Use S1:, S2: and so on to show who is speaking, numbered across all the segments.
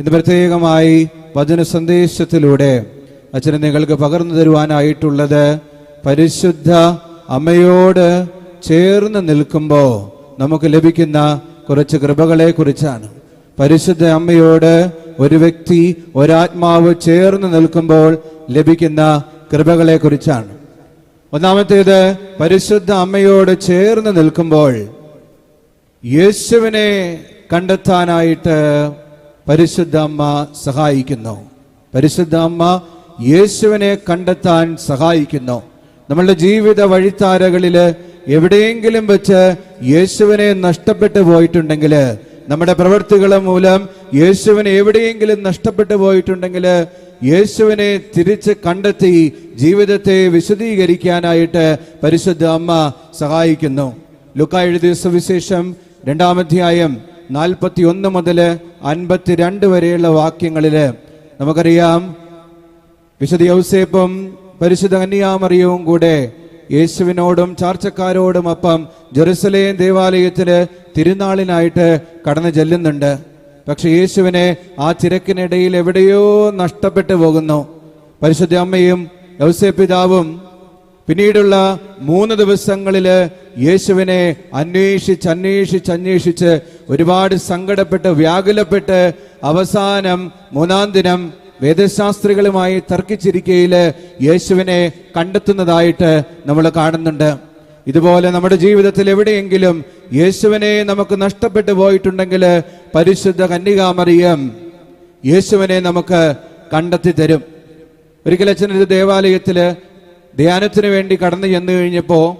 S1: ഇന്ന് പ്രത്യേകമായി വചന സന്ദേശത്തിലൂടെ അച്ഛന് നിങ്ങൾക്ക് പകർന്നു തരുവാനായിട്ടുള്ളത്. പരിശുദ്ധ അമ്മയോട് ചേർന്ന് നിൽക്കുമ്പോൾ നമുക്ക് ലഭിക്കുന്ന കുറച്ച് കൃപകളെ കുറിച്ചാണ് പരിശുദ്ധ അമ്മയോട് ഒരു വ്യക്തി ഒരാത്മാവ് ചേർന്ന് നിൽക്കുമ്പോൾ ലഭിക്കുന്ന കൃപകളെ കുറിച്ചാണ് ഒന്നാമത്തേത് പരിശുദ്ധ അമ്മയോട് ചേർന്ന് നിൽക്കുമ്പോൾ യേശുവിനെ കണ്ടെത്താനായിട്ട് പരിശുദ്ധ അമ്മ സഹായിക്കുന്നു. പരിശുദ്ധ അമ്മ യേശുവിനെ കണ്ടെത്താൻ സഹായിക്കുന്നു. നമ്മളുടെ ജീവിത വഴിത്താരകളിൽ എവിടെയെങ്കിലും വെച്ച് യേശുവിനെ നഷ്ടപ്പെട്ടു പോയിട്ടുണ്ടെങ്കിൽ നമ്മുടെ പ്രവൃത്തികൾ മൂലം യേശുവിനെ എവിടെയെങ്കിലും നഷ്ടപ്പെട്ടു പോയിട്ടുണ്ടെങ്കിൽ യേശുവിനെ തിരിച്ച് കണ്ടെത്തി ജീവിതത്തെ വിശദീകരിക്കാനായിട്ട് പരിശുദ്ധ അമ്മ സഹായിക്കുന്നു. ലുക്ക എഴുതിയ സുവിശേഷം രണ്ടാമധ്യായം നാൽപ്പത്തി ഒന്ന് മുതൽ അൻപത്തിരണ്ട് വരെയുള്ള വാക്യങ്ങളിൽ നമുക്കറിയാം. വിശുദ്ധ യൗസേപ്പും പരിശുദ്ധ കന്യാമറിയവും കൂടെ യേശുവിനോടും ചാർച്ചക്കാരോടും ഒപ്പം ജെറുസലേം ദേവാലയത്തിന് തിരുനാളിനായിട്ട് കടന്നു ചെല്ലുന്നുണ്ട്. പക്ഷെ യേശുവിനെ ആ തിരക്കിനിടയിൽ എവിടെയോ നഷ്ടപ്പെട്ടു പോകുന്നു. പരിശുദ്ധ അമ്മയും യൗസേ പിതാവും പിന്നീടുള്ള മൂന്ന് ദിവസങ്ങളിൽ യേശുവിനെ അന്വേഷിച്ച് അന്വേഷിച്ച് അന്വേഷിച്ച് ഒരുപാട് സങ്കടപ്പെട്ട് വ്യാകുലപ്പെട്ട് അവസാനം മൂന്നാം ദിനം വേദശാസ്ത്രികളുമായി തർക്കിച്ചിരിക്കയിൽ യേശുവിനെ കണ്ടെത്തുന്നതായിട്ട് നമ്മൾ കാണുന്നുണ്ട്. ഇതുപോലെ നമ്മുടെ ജീവിതത്തിൽ എവിടെയെങ്കിലും യേശുവിനെ നമുക്ക് നഷ്ടപ്പെട്ടു പോയിട്ടുണ്ടെങ്കിൽ പരിശുദ്ധ കന്യകാമറിയം യേശുവിനെ നമുക്ക് കണ്ടെത്തി തരും. ഒരിക്കൽ അച്ഛനൊരു ദേവാലയത്തിൽ ധ്യാനത്തിന് വേണ്ടി കടന്നു ചെന്നു കഴിഞ്ഞപ്പോ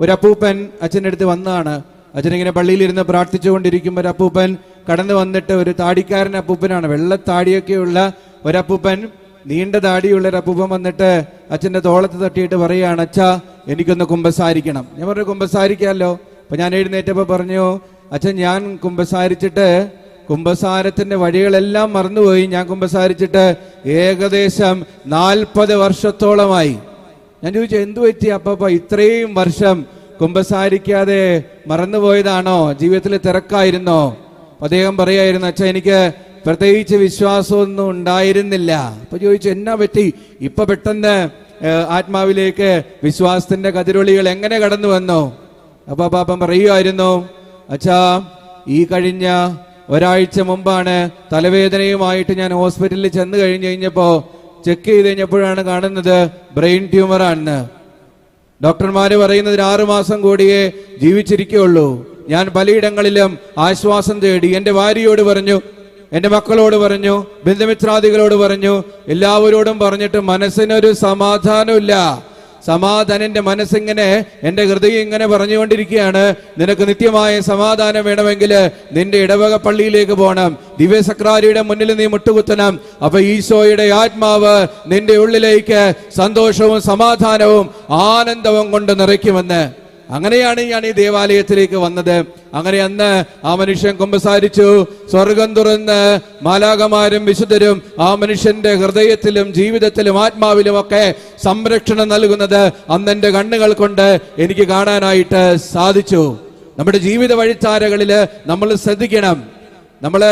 S1: ഒരപ്പൂപ്പൻ അച്ഛന്റെ അടുത്ത് വന്നതാണ്. അച്ഛനിങ്ങനെ പള്ളിയിലിരുന്ന് പ്രാർത്ഥിച്ചുകൊണ്ടിരിക്കുമ്പോൾ ഒരു അപ്പൂപ്പൻ കടന്നു വന്നിട്ട് ഒരു താടിക്കാരൻ അപ്പൂപ്പനാണ്. വെള്ളത്താടിയൊക്കെയുള്ള ഒരപ്പൂപ്പൻ നീണ്ട താടിയുള്ള ഒരു അപ്പൂപ്പൻ വന്നിട്ട് അച്ഛന്റെ തോളത്ത് തട്ടിയിട്ട് പറയുകയാണ് അച്ഛാ എനിക്കൊന്ന് കുമ്പസാരിക്കണം. ഞാൻ പറഞ്ഞു കുമ്പസാരിക്കാമല്ലോ അപ്പൊ ഞാൻ എഴുന്നേറ്റപ്പോൾ പറഞ്ഞു അച്ഛൻ ഞാൻ കുമ്പസാരിച്ചിട്ട് കുംഭസാരത്തിന്റെ വഴികളെല്ലാം മറന്നുപോയി. ഞാൻ കുമ്പസാരിച്ചിട്ട് ഏകദേശം നാൽപ്പത് വർഷത്തോളമായി. ഞാൻ ചോദിച്ചു എന്തു പറ്റി? അപ്പ ഇത്രയും വർഷം കുമ്പസാരിക്കാതെ മറന്നുപോയതാണോ? ജീവിതത്തിൽ തിരക്കായിരുന്നോ? അദ്ദേഹം പറയായിരുന്നു അച്ഛാ എനിക്ക് പ്രത്യേകിച്ച് വിശ്വാസമൊന്നും ഉണ്ടായിരുന്നില്ല. അപ്പൊ ചോദിച്ചു എന്നാ പറ്റി? ഇപ്പൊ പെട്ടെന്ന് ആത്മാവിലേക്ക് വിശ്വാസത്തിന്റെ കതിരൊളികൾ എങ്ങനെ കടന്നു വന്നു? അപ്പൊ പാപ്പൻ പറയുമായിരുന്നു അച്ഛാ ഈ കഴിഞ്ഞ ഒരാഴ്ച മുമ്പാണ് തലവേദനയുമായിട്ട് ഞാൻ ഹോസ്പിറ്റലിൽ ചെന്ന് കഴിഞ്ഞ് കഴിഞ്ഞപ്പോ ചെക്ക് ചെയ്ത് കഴിഞ്ഞപ്പോഴാണ് കാണുന്നത് ബ്രെയിൻ ട്യൂമർ ആണെന്ന് ഡോക്ടർമാര് പറയുന്നത് ആറുമാസം മാസം കൂടിയേ ജീവിച്ചിരിക്കുകയുള്ളൂ. ഞാൻ പലയിടങ്ങളിലും ആശ്വാസം തേടി എന്റെ ഭാര്യയോട് പറഞ്ഞു എന്റെ മക്കളോട് പറഞ്ഞു ബന്ധുമിത്രാദികളോട് പറഞ്ഞു എല്ലാവരോടും പറഞ്ഞിട്ട് മനസ്സിനൊരു സമാധാനമില്ല സമാധാനന്റെ മനസ്സിങ്ങനെ എന്റെ ഹൃദയം ഇങ്ങനെ പറഞ്ഞുകൊണ്ടിരിക്കുകയാണ്. നിനക്ക് നിത്യമായ സമാധാനം വേണമെങ്കിൽ നിന്റെ ഇടവക പള്ളിയിലേക്ക് പോകണം ദിവ്യസക്രാരിയുടെ മുന്നിൽ നീ മുട്ടുകുത്തണം. അപ്പൊ ഈശോയുടെ ആത്മാവ് നിന്റെ ഉള്ളിലേക്ക് സന്തോഷവും സമാധാനവും ആനന്ദവും കൊണ്ട് നിറയ്ക്കുമെന്ന്. അങ്ങനെയാണ് ഞാൻ ഈ ദേവാലയത്തിലേക്ക് വന്നത്. അങ്ങനെ അന്ന് ആ മനുഷ്യൻ കുമ്പസാരിച്ചു. സ്വർഗം തുറന്ന് മാലാകമാരും വിശുദ്ധരും ആ മനുഷ്യന്റെ ഹൃദയത്തിലും ജീവിതത്തിലും ആത്മാവിലും ഒക്കെ സംരക്ഷണം നൽകുന്നത് അന്ന് എന്റെ കണ്ണുകൾ കൊണ്ട് എനിക്ക് കാണാനായിട്ട് സാധിച്ചു. നമ്മുടെ ജീവിത വഴിത്താരകളിൽ നമ്മൾ ശ്രദ്ധിക്കണം. നമ്മൾ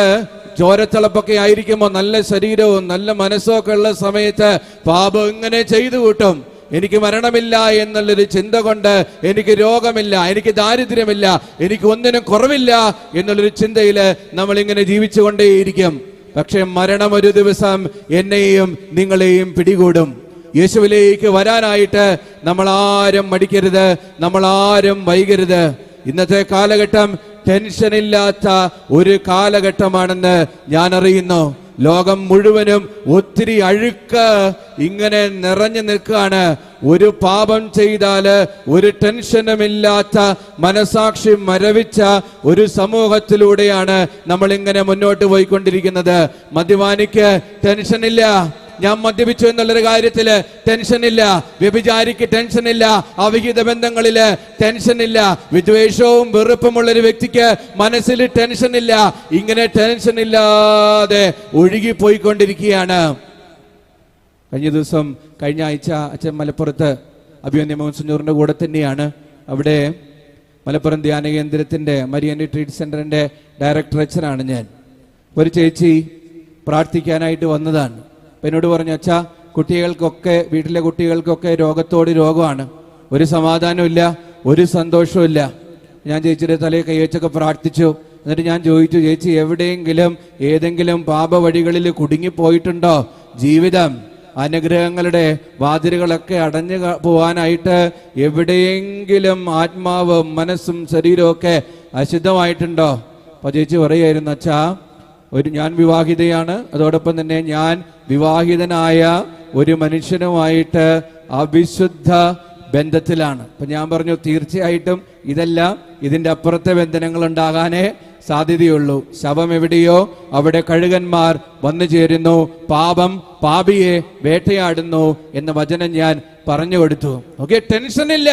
S1: ചോരത്തിളപ്പൊക്കെ ആയിരിക്കുമ്പോൾ നല്ല ശരീരവും നല്ല മനസ്സും ഒക്കെ ഉള്ള സമയത്ത് പാപം ഇങ്ങനെ ചെയ്തു കൂട്ടും. എനിക്ക് മരണമില്ല എന്നുള്ളൊരു ചിന്ത കൊണ്ട് എനിക്ക് രോഗമില്ല എനിക്ക് ദാരിദ്ര്യമില്ല എനിക്ക് ഒന്നിനും കുറവില്ല എന്നുള്ളൊരു ചിന്തയിൽ നമ്മൾ ഇങ്ങനെ ജീവിച്ചുകൊണ്ടേയിരിക്കും. പക്ഷേ മരണം ഒരു ദിവസം എന്നെയും നിങ്ങളെയും പിടികൂടും. യേശുവിലേക്ക് വരാനായിട്ട് നമ്മൾ ആരും മടിക്കരുത് നമ്മൾ ആരും വൈകരുത്. ഇന്നത്തെ കാലഘട്ടം ടെൻഷനില്ലാത്ത ഒരു കാലഘട്ടമാണെന്ന് ഞാൻ അറിയുന്നു ലോകം മുഴുവനും ഒത്തിരി അഴുക്ക് ഇങ്ങനെ നിറഞ്ഞു നിൽക്കുകയാണ്. ഒരു പാപം ചെയ്താൽ ഒരു ടെൻഷനുമില്ലാത്ത മനസാക്ഷി മരവിച്ച ഒരു സമൂഹത്തിലൂടെയാണ് നമ്മൾ ഇങ്ങനെ മുന്നോട്ട് പോയിക്കൊണ്ടിരിക്കുന്നത്. മദ്യപാനിക്ക് ടെൻഷനില്ല. ഞാൻ മദ്യപിച്ചു എന്നുള്ളൊരു കാര്യത്തിൽ ടെൻഷൻ ഇല്ല വ്യഭിചാരിക്ക് ടെൻഷൻ ഇല്ല അവിഹിത ബന്ധങ്ങളിൽ ടെൻഷൻ ഇല്ല വിദ്വേഷവും വെറുപ്പുമുള്ള ഒരു വ്യക്തിക്ക് മനസ്സിൽ ടെൻഷൻ ഇല്ല ഇങ്ങനെ ടെൻഷൻ ഇല്ലാതെ ഒഴുകി പോയിക്കൊണ്ടിരിക്കുകയാണ് കഴിഞ്ഞ ദിവസം കഴിഞ്ഞ ആഴ്ച അച്ഛൻ മലപ്പുറത്ത് അഭിമന്യ മോഹൻ സുഞ്ഞൂറിന്റെ കൂടെ തന്നെയാണ്. അവിടെ മലപ്പുറം ധ്യാന കേന്ദ്രത്തിന്റെ മരിയൻ ട്രീറ്റ് സെന്ററിന്റെ ഡയറക്ടർ അച്ഛനാണ് ഞാൻ. ഒരു ചേച്ചി പ്രാർത്ഥിക്കാനായിട്ട് വന്നതാണ്. അപ്പം എന്നോട് പറഞ്ഞു അച്ഛാ കുട്ടികൾക്കൊക്കെ വീട്ടിലെ കുട്ടികൾക്കൊക്കെ രോഗത്തോട് രോഗമാണ്. ഒരു സമാധാനമില്ല ഒരു സന്തോഷമില്ല ഞാൻ ചേച്ചിയുടെ തലയിൽ കൈവച്ചൊക്കെ പ്രാർത്ഥിച്ചു. എന്നിട്ട് ഞാൻ ചോദിച്ചു ചേച്ചി എവിടെയെങ്കിലും ഏതെങ്കിലും പാപവഴികളിൽ കുടുങ്ങിപ്പോയിട്ടുണ്ടോ ജീവിതം? അനുഗ്രഹങ്ങളുടെ വാതിലുകളൊക്കെ അടഞ്ഞു പോവാനായിട്ട് എവിടെയെങ്കിലും ആത്മാവും മനസ്സും ശരീരവും ഒക്കെ അശുദ്ധമായിട്ടുണ്ടോ? അപ്പൊ ചേച്ചി പറയായിരുന്നു അച്ഛാ ഒരു ഞാൻ വിവാഹിതയാണ്. അതോടൊപ്പം തന്നെ ഞാൻ വിവാഹിതനായ ഒരു മനുഷ്യനുമായിട്ട് അവിശുദ്ധ ബന്ധത്തിലാണ്. അപ്പൊ ഞാൻ പറഞ്ഞു തീർച്ചയായിട്ടും ഇതെല്ലാം ഇതിന്റെ അപ്പുറത്തെ ബന്ധനങ്ങൾ ഉണ്ടാകാനേ സാധ്യതയുള്ളൂ. ശവം എവിടെയോ അവിടെ കഴുകന്മാർ വന്നു ചേരുന്നു. പാപം പാപിയെ വേട്ടയാടുന്നു എന്ന വചനം ഞാൻ പറഞ്ഞു കൊടുത്തു. ഓക്കെ ടെൻഷനില്ല.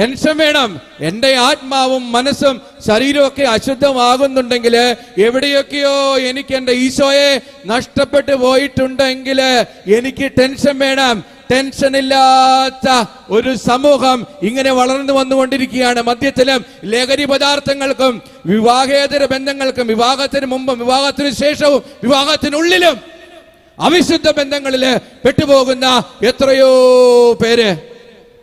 S1: ടെൻഷൻ വേണം. എന്റെ ആത്മാവും മനസ്സും ഒക്കെ അശുദ്ധമാകുന്നുണ്ടെങ്കിൽ എവിടെയൊക്കെയോ എനിക്ക് എന്റെ ഈശോയെ നഷ്ടപ്പെട്ടു പോയിട്ടുണ്ടെങ്കിൽ എനിക്ക് ടെൻഷൻ വേണം. ടെൻഷൻ ഇല്ലാത്ത ഒരു സമൂഹം ഇങ്ങനെ വളർന്നു വന്നുകൊണ്ടിരിക്കുകയാണ്. മദ്യത്തിലും ലഹരി പദാർത്ഥങ്ങൾക്കും വിവാഹേതര ബന്ധങ്ങൾക്കും വിവാഹത്തിന് മുമ്പും വിവാഹത്തിന് ശേഷവും വിവാഹത്തിനുള്ളിലും അവിശുദ്ധ ബന്ധങ്ങളിൽ പെട്ടുപോകുന്ന എത്രയോ പേര്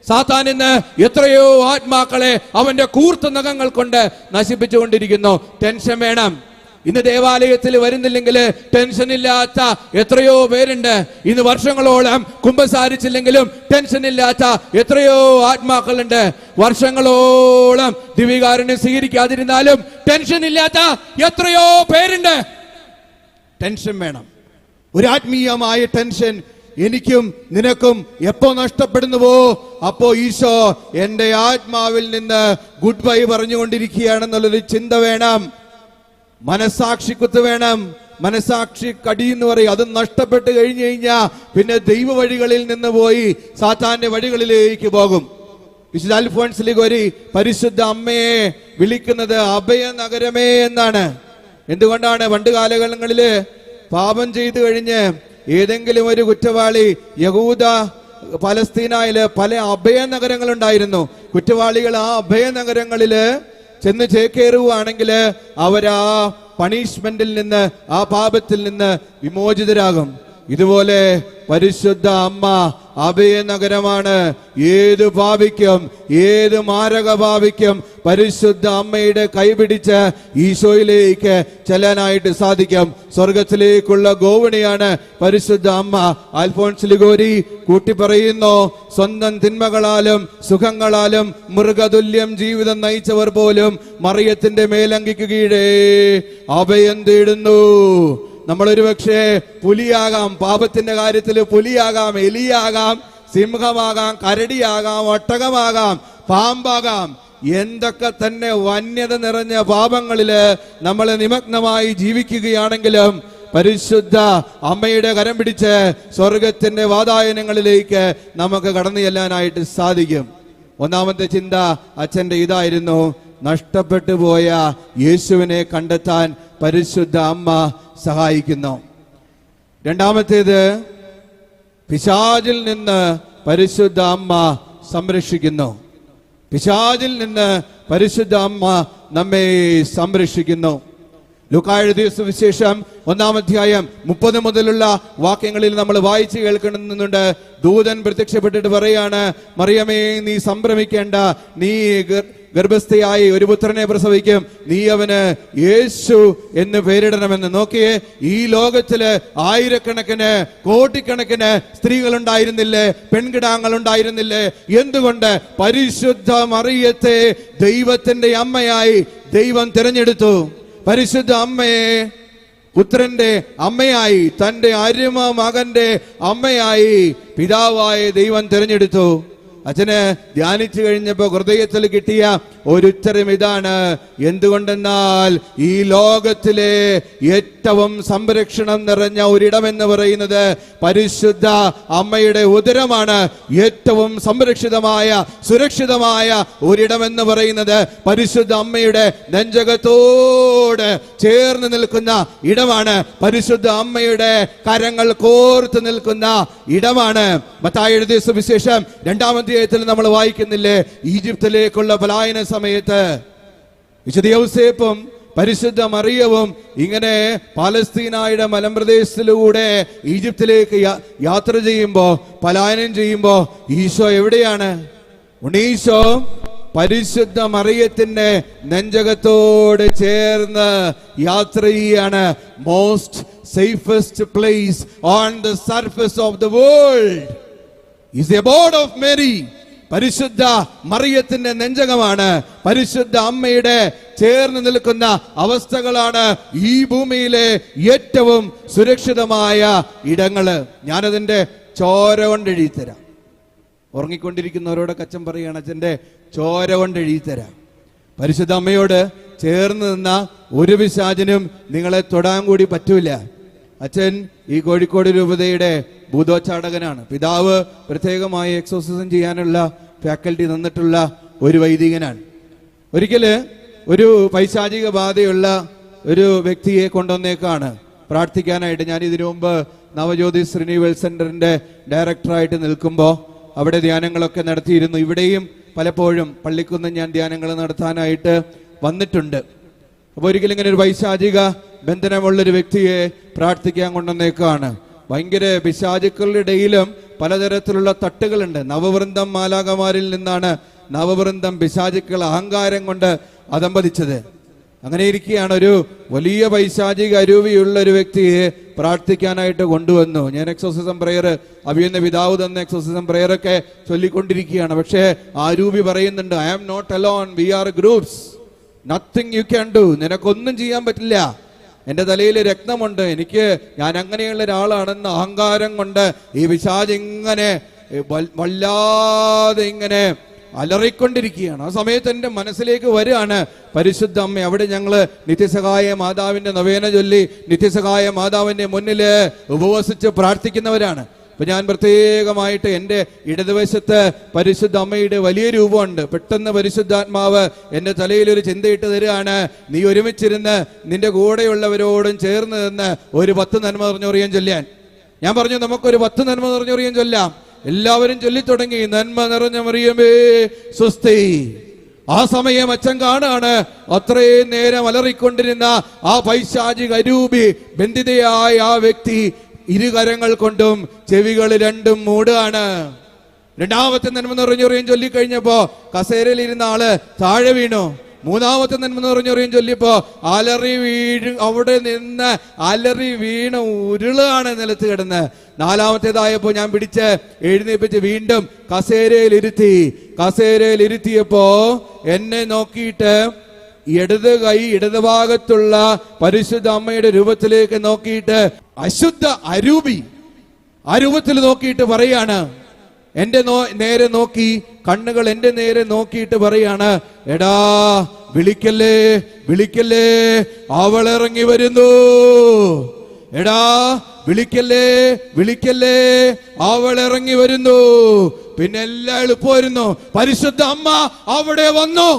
S1: സാത്താൻ ഇന്ന് എത്രയോ ആത്മാക്കളെ അവന്റെ കൂർത്ത നഖങ്ങൾ കൊണ്ട് നശിപ്പിച്ചുകൊണ്ടിരിക്കുന്നു. ടെൻഷൻ വേണം. ഇന്ന് ദേവാലയത്തിൽ വരുന്നില്ലെങ്കിൽ ടെൻഷൻ ഇല്ലാത്ത എത്രയോ പേരുണ്ട്. ഇന്ന് വർഷങ്ങളോളം കുമ്പസാരിച്ചില്ലെങ്കിലും ടെൻഷൻ ഇല്ലാത്ത എത്രയോ ആത്മാക്കളുണ്ട്. വർഷങ്ങളോളം ദിവികാരനെ സ്വീകരിക്കാതിരുന്നാലും ടെൻഷൻ ഇല്ലാത്ത എത്രയോ പേരുണ്ട്. ടെൻഷൻ വേണം. ഒരു ആത്മീയമായ ടെൻഷൻ എനിക്കും നിനക്കും എപ്പോ നഷ്ടപ്പെടുന്നുവോ അപ്പോ ഈശോ എന്റെ ആത്മാവിൽ നിന്ന് ഗുഡ് ബൈ പറഞ്ഞുകൊണ്ടിരിക്കുകയാണെന്നുള്ളൊരു ചിന്ത വേണം. മനസാക്ഷിക്കുത്ത് വേണം. മനസാക്ഷി കടി എന്ന് പറയും. അത് നഷ്ടപ്പെട്ട് കഴിഞ്ഞു കഴിഞ്ഞാ പിന്നെ ദൈവ വഴികളിൽ നിന്ന് പോയി സാത്താന്റെ വഴികളിലേക്ക് പോകും. വിശുദ്ധ അൽഫോൺസിലേക്ക് ഒരു പരിശുദ്ധ അമ്മയെ വിളിക്കുന്നത് അഭയ നഗരമേ എന്നാണ്. എന്തുകൊണ്ടാണ്? പണ്ട് കാലഘട്ടങ്ങളിൽ പാപം ചെയ്തു കഴിഞ്ഞ് ഏതെങ്കിലും ഒരു കുറ്റവാളി യഹൂദ പലസ്തീനയിൽ പല അഭയ നഗരങ്ങളുണ്ടായിരുന്നു. കുറ്റവാളികൾ ആ അഭയ നഗരങ്ങളിൽ ചെന്ന് ചേക്കേറുകയാണെങ്കിൽ അവരാ പണിഷ്മെന്റിൽ നിന്ന് ആ പാപത്തിൽ നിന്ന് വിമോചിതരാകും. ഇതുപോലെ പരിശുദ്ധ അമ്മ അഭയ നഗരമാണ്. ഏത് പാപിക്കും ഏത് മാരക പാപിക്കും പരിശുദ്ധ അമ്മയുടെ കൈപിടിച്ച് ഈശോയിലേക്ക് ചെല്ലാനായിട്ട് സാധിക്കും. സ്വർഗത്തിലേക്കുള്ള ഗോവണിയാണ് പരിശുദ്ധ അമ്മ. അൽഫോൺസ് ലിഗോരി കൂട്ടി പറയുന്നു സ്വന്തം തിന്മകളാലും സുഖങ്ങളാലും മൃഗതുല്യം ജീവിതം നയിച്ചവർ പോലും മറിയത്തിന്റെ മേലങ്കിക്ക് കീഴേ അഭയം തേടുന്നു. നമ്മളൊരു പക്ഷേ പുലിയാകാം പാപത്തിന്റെ കാര്യത്തിൽ പുലിയാകാം എലിയാകാം സിംഹമാകാം കരടിയാകാം ഒട്ടകമാകാം പാമ്പാകാം. എന്തൊക്കെ തന്നെ വന്യത നിറഞ്ഞ പാപങ്ങളിൽ നമ്മൾ നിമഗ്നമായി ജീവിക്കുകയാണെങ്കിലും പരിശുദ്ധ അമ്മയുടെ കരം പിടിച്ച് സ്വർഗത്തിന്റെ വാതായനങ്ങളിലേക്ക് നമുക്ക് കടന്നു ചെല്ലാനായിട്ട് സാധിക്കും. ഒന്നാമത്തെ ചിന്ത അച്ഛന്റെ ഇതായിരുന്നു നഷ്ടപ്പെട്ടു പോയ യേശുവിനെ കണ്ടെത്താൻ പരിശുദ്ധ അമ്മ സഹായിക്കുന്നു. രണ്ടാമത്തേത് പിശാചിൽ നിന്ന് പരിശുദ്ധ അമ്മ സംരക്ഷിക്കുന്നു. പിശാചിൽ നിന്ന് പരിശുദ്ധ അമ്മ നമ്മെ സംരക്ഷിക്കുന്നു. ലുക്കായ സുവിശേഷം ഒന്നാം അധ്യായം മുപ്പത് മുതലുള്ള വാക്യങ്ങളിൽ നമ്മൾ വായിച്ചു കേൾക്കണമെന്നുണ്ട്. ദൂതൻ പ്രത്യക്ഷപ്പെട്ടിട്ട് പറയാണ് മറിയമേ നീ സംഭ്രമിക്കേണ്ട നീ ഗർഭസ്ഥയായി ഒരു പുത്രനെ പ്രസവിക്കും. നീ അവന് യേശു എന്ന് പേരിടണമെന്ന്. നോക്കിയേ ഈ ലോകത്തിൽ ആയിരക്കണക്കിന് കോടിക്കണക്കിന് സ്ത്രീകൾ ഉണ്ടായിരുന്നില്ലേ പെൺകിടാങ്ങൾ ഉണ്ടായിരുന്നില്ലേ എന്തുകൊണ്ട്? പരിശുദ്ധ മറിയത്തെ ദൈവത്തിന്റെ അമ്മയായി ദൈവം തിരഞ്ഞെടുത്തു. പരിശുദ്ധ അമ്മയെ പുത്രന്റെ അമ്മയായി തന്റെ അരുമ മകന്റെ അമ്മയായി പിതാവായ ദൈവം തിരഞ്ഞെടുത്തു. അച്ഛന് ധ്യാനിച്ചു കഴിഞ്ഞപ്പോ ഹൃദയത്തിൽ കിട്ടിയ ഒരു ഉത്തരം ഇതാണ്. എന്തുകൊണ്ടെന്നാൽ ഈ ലോകത്തിലെ ഏറ്റവും സംരക്ഷണം നിറഞ്ഞ ഒരിടം എന്ന് പറയുന്നത് പരിശുദ്ധ അമ്മയുടെ ഉദരമാണ്. ഏറ്റവും സംരക്ഷിതമായ സുരക്ഷിതമായ ഒരിടം എന്ന് പറയുന്നത് പരിശുദ്ധ അമ്മയുടെ നെഞ്ചകത്തോട് ചേർന്ന് നിൽക്കുന്ന ഇടമാണ്. പരിശുദ്ധ അമ്മയുടെ കരങ്ങൾ കോർത്ത് നിൽക്കുന്ന ഇടമാണ്. മത്തായ സുവിശേഷം രണ്ടാം അധ്യായത്തിൽ നമ്മൾ വായിക്കുന്നില്ലേ? ഈജിപ്തിലേക്കുള്ള പലായന സമയത്ത്. വിശുദ്ധ പരിശുദ്ധ മറിയവും ഇങ്ങനെ പാലസ്തീനായുടെ മലമ്പ്രദേശത്തിലൂടെ ഈജിപ്തിലേക്ക് യാത്ര ചെയ്യുമ്പോ പലായനം ചെയ്യുമ്പോ ഈശോ എവിടെയാണ്? ഉണീശോ പരിശുദ്ധ മറിയത്തിന്റെ നെഞ്ചകത്തോട് ചേർന്ന് യാത്ര ചെയ്യാണ്. Most safest place on the surface of the world is a board of Mary പരിശുദ്ധ മറിയത്തിന്റെ നെഞ്ചകമാണ്. പരിശുദ്ധ അമ്മയുടെ ചേർന്ന് നിൽക്കുന്ന അവസ്ഥകളാണ് ഈ ഭൂമിയിലെ ഏറ്റവും സുരക്ഷിതമായ ഇടങ്ങൾ. ഞാനതിന്റെ ചോര കൊണ്ട് എഴുതിത്തരാം. ഉറങ്ങിക്കൊണ്ടിരിക്കുന്നവരോട് കച്ചം പറയുകയാണ് അച്ഛന്റെ ചോര കൊണ്ട് എഴുതിത്തരാം. പരിശുദ്ധ അമ്മയോട് ചേർന്ന് നിന്ന ഒരു വിശാചനും നിങ്ങളെ തൊടാൻ കൂടി പറ്റൂല. അച്ഛൻ ഈ കോഴിക്കോട് രൂപതയുടെ ഭൂതോച്ചാടകനാണ്. പിതാവ് പ്രത്യേകമായി എക്സോസിസം ചെയ്യാനുള്ള ഫാക്കൽറ്റി തന്നിട്ടുള്ള ഒരു വൈദികനാണ്. ഒരിക്കൽ ഒരു പൈശാചിക ബാധയുള്ള ഒരു വ്യക്തിയെ കൊണ്ടുവന്നേക്കാണ് പ്രാർത്ഥിക്കാനായിട്ട്. ഞാൻ ഇതിനു മുമ്പ് നവജ്യോതി ശ്രീനിവൽ സെന്ററിന്റെ ഡയറക്ടറായിട്ട് നിൽക്കുമ്പോൾ അവിടെ ധ്യാനങ്ങളൊക്കെ നടത്തിയിരുന്നു. ഇവിടെയും പലപ്പോഴും പള്ളിക്കുന്ന് ഞാൻ ധ്യാനങ്ങൾ നടത്താനായിട്ട് വന്നിട്ടുണ്ട്. അപ്പോൾ ഒരിക്കലും ഇങ്ങനെ ഒരു വൈശാചിക ബന്ധനമുള്ളൊരു വ്യക്തിയെ പ്രാർത്ഥിക്കാൻ കൊണ്ടുവന്നേക്കാണ്. ഭയങ്കര പിശാചുക്കളുടെ ഇടയിലും പലതരത്തിലുള്ള തട്ടുകളുണ്ട്. നവവൃന്ദം മാലാകമാരിൽ നിന്നാണ് നവവൃന്ദം പിശാചുക്കൾ അഹങ്കാരം കൊണ്ട് അതമ്പതിച്ചത് അങ്ങനെ ഇരിക്കുകയാണ് ഒരു വലിയ പൈശാചിക അരൂപിയുള്ള ഒരു വ്യക്തിയെ പ്രാർത്ഥിക്കാനായിട്ട് കൊണ്ടുവന്നു. ഞാൻ എക്സോസിസം പ്രെയർ അഭിയുന്ന പിതാവ് തന്ന എക്സോസിസം പ്രെയർ ഒക്കെ ചൊല്ലിക്കൊണ്ടിരിക്കുകയാണ് പക്ഷേ ആ രൂപി പറയുന്നുണ്ട് I am not alone we are groups nothing you can do നിനക്കൊന്നും ചെയ്യാൻ പറ്റില്ല. എന്റെ തലയിൽ രക്തമുണ്ട്. എനിക്ക് ഞാൻ അങ്ങനെയുള്ള ഒരാളാണെന്ന് അഹങ്കാരം കൊണ്ട് ഈ പിശാജ് ഇങ്ങനെ വല്ലാതെ ഇങ്ങനെ അലറിക്കൊണ്ടിരിക്കുകയാണ്. ആ സമയത്ത് എന്റെ മനസ്സിലേക്ക് വരികയാണ് പരിശുദ്ധ അമ്മ അവിടെ ഞങ്ങൾ നിത്യസഹായ മാതാവിന്റെ നവേന ചൊല്ലി നിത്യസഹായ മാതാവിന്റെ മുന്നിൽ ഉപവസിച്ച് പ്രാർത്ഥിക്കുന്നവരാണ്. അപ്പൊ ഞാൻ പ്രത്യേകമായിട്ട് എന്റെ ഇടതുവശത്ത് പരിശുദ്ധ അമ്മയുടെ വലിയ രൂപമുണ്ട്. പെട്ടെന്ന് പരിശുദ്ധാത്മാവ് എന്റെ തലയിൽ ഒരു ചിന്തയിട്ട് തരികയാണ്. നീ ഒരുമിച്ചിരുന്ന് നിന്റെ കൂടെയുള്ളവരോടും ചേർന്ന് നിന്ന് ഒരു പത്ത് നന്മ നിറഞ്ഞൊറിയാൻ ചൊല്ലാൻ ഞാൻ പറഞ്ഞു നമുക്കൊരു പത്ത് നന്മ നിറഞ്ഞൊറിയാൻ ചൊല്ലാം. എല്ലാവരും ചൊല്ലിത്തുടങ്ങി നന്മ നിറഞ്ഞ മറിയമേ സ്വസ്തി. ആ സമയം അച്ഛൻ കാണാണ്. അത്രയും നേരം അലറിക്കൊണ്ടിരുന്ന ആ പൈശാചിക അരൂപി ബന്ധിതയായ ആ വ്യക്തി ഇരുകരങ്ങൾ കൊണ്ടും ചെവികൾ രണ്ടും മൂടുകയാണ് രണ്ടാമത്തെ നന്മ നിറഞ്ഞുറിയും ചൊല്ലിക്കഴിഞ്ഞപ്പോ കസേരയിൽ ഇരുന്ന ആൾ താഴെ വീണു. മൂന്നാമത്തെ നന്മ നിറഞ്ഞുറിയും ചൊല്ലിയപ്പോ അലറി വീഴ് അവിടെ നിന്ന് അലറി വീണ ഉരുളാണ് നിലത്ത് കിടന്ന്. നാലാമത്തേതായപ്പോ ഞാൻ പിടിച്ച് എഴുന്നേപ്പിച്ച് വീണ്ടും കസേരയിൽ ഇരുത്തി. കസേരയിൽ ഇരുത്തിയപ്പോ എന്നെ നോക്കിയിട്ട് ഇടത് കൈ ഇടതുഭാഗത്തുള്ള പരിശുദ്ധ അമ്മയുടെ രൂപത്തിലേക്ക് നോക്കിയിട്ട് അശുദ്ധ അരൂപി. ആ രൂപത്തിൽ നോക്കിയിട്ട് പറയാണ് എന്റെ നോ നേരെ നോക്കി കണ്ണുകൾ എന്റെ നേരെ നോക്കിയിട്ട് പറയാണ് എടാ വിളിക്കല്ലേ വിളിക്കല്ലേ അവൾ ഇറങ്ങി വരുന്നു. എടാ വിളിക്കല്ലേ വിളിക്കല്ലേ അവൾ ഇറങ്ങി വരുന്നു. പിന്നെ എല്ലാം എളുപ്പമായിരുന്നു. പരിശുദ്ധ അമ്മ അവിടെ വന്നു.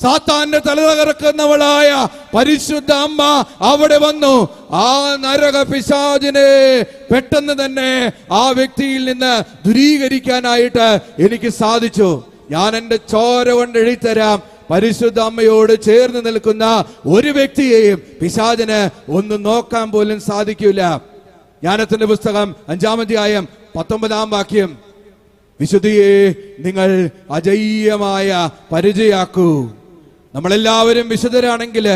S1: സാത്താന്റെ തല തകർക്കുന്നവളായ പരിശുദ്ധ അമ്മ അവിടെ വന്നു. ആ നരക പിശാചിനെ പെട്ടെന്ന് തന്നെ ആ വ്യക്തിയിൽ നിന്ന് ദുരീകരിക്കാനായിട്ട് എനിക്ക് സാധിച്ചു. ഞാൻ എന്റെ ചോര കൊണ്ട് എഴുതിത്തരാം. പരിശുദ്ധ അമ്മയോട് ചേർന്ന് നിൽക്കുന്ന ഒരു വ്യക്തിയെയും പിശാചിന് ഒന്നും നോക്കാൻ പോലും സാധിക്കില്ല ജ്ഞാനത്തിന്റെ പുസ്തകം അഞ്ചാമധ്യായം പത്തൊമ്പതാം വാക്യം. വിശുദ്ധിയെ നിങ്ങൾ അജയ്യമായ പരിചയാക്കൂ. നമ്മളെല്ലാവരും വിശുദ്ധരാണെങ്കിൽ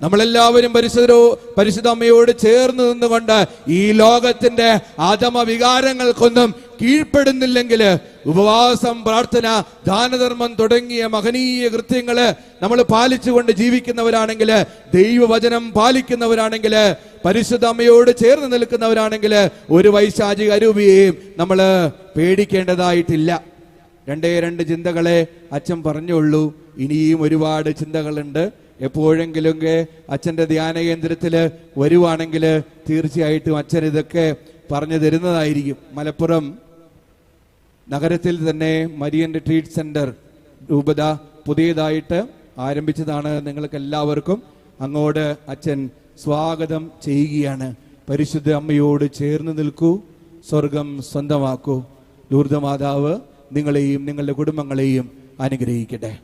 S1: നമ്മളെല്ലാവരും പരിശുദ്ധരോ പരിശുദ്ധ അമ്മയോട് ചേർന്ന് നിന്നുകൊണ്ട് ഈ ലോകത്തിന്റെ അധമ വികാരങ്ങൾക്കൊന്നും കീഴ്പ്പെടുന്നില്ലെങ്കിൽ ഉപവാസം പ്രാർത്ഥന ദാനധർമ്മം തുടങ്ങിയ മഹനീയ കൃത്യങ്ങൾ നമ്മൾ പാലിച്ചുകൊണ്ട് ജീവിക്കുന്നവരാണെങ്കിൽ ദൈവവചനം പാലിക്കുന്നവരാണെങ്കിൽ പരിശുദ്ധ അമ്മയോട് ചേർന്ന് നിൽക്കുന്നവരാണെങ്കിൽ ഒരു വൈശാചിക അരൂപിയെയും നമ്മൾ പേടിക്കേണ്ടതായിട്ടില്ല. രണ്ടേ രണ്ട് ചിന്തകളെ അച്ഛൻ പറഞ്ഞുള്ളൂ. ഇനിയും ഒരുപാട് ചിന്തകളുണ്ട്. എപ്പോഴെങ്കിലും അച്ഛന്റെ ധ്യാന കേന്ദ്രത്തിൽ വരുവാണെങ്കിൽ തീർച്ചയായിട്ടും അച്ഛൻ ഇതൊക്കെ പറഞ്ഞു തരുന്നതായിരിക്കും. മലപ്പുറം നഗരത്തിൽ തന്നെ മരിയൻ റിട്രീറ്റ് സെന്റർ രൂപത പുതിയതായിട്ട് ആരംഭിച്ചതാണ് നിങ്ങൾക്ക് എല്ലാവർക്കും അങ്ങോട്ട് അച്ഛൻ സ്വാഗതം ചെയ്യുകയാണ്. പരിശുദ്ധ അമ്മയോട് ചേർന്ന് നിൽക്കൂ. സ്വർഗം സ്വന്തമാക്കൂ. ദൂർദമാതാവ് നിങ്ങളെയും നിങ്ങളുടെ കുടുംബങ്ങളെയും അനുഗ്രഹിക്കട്ടെ.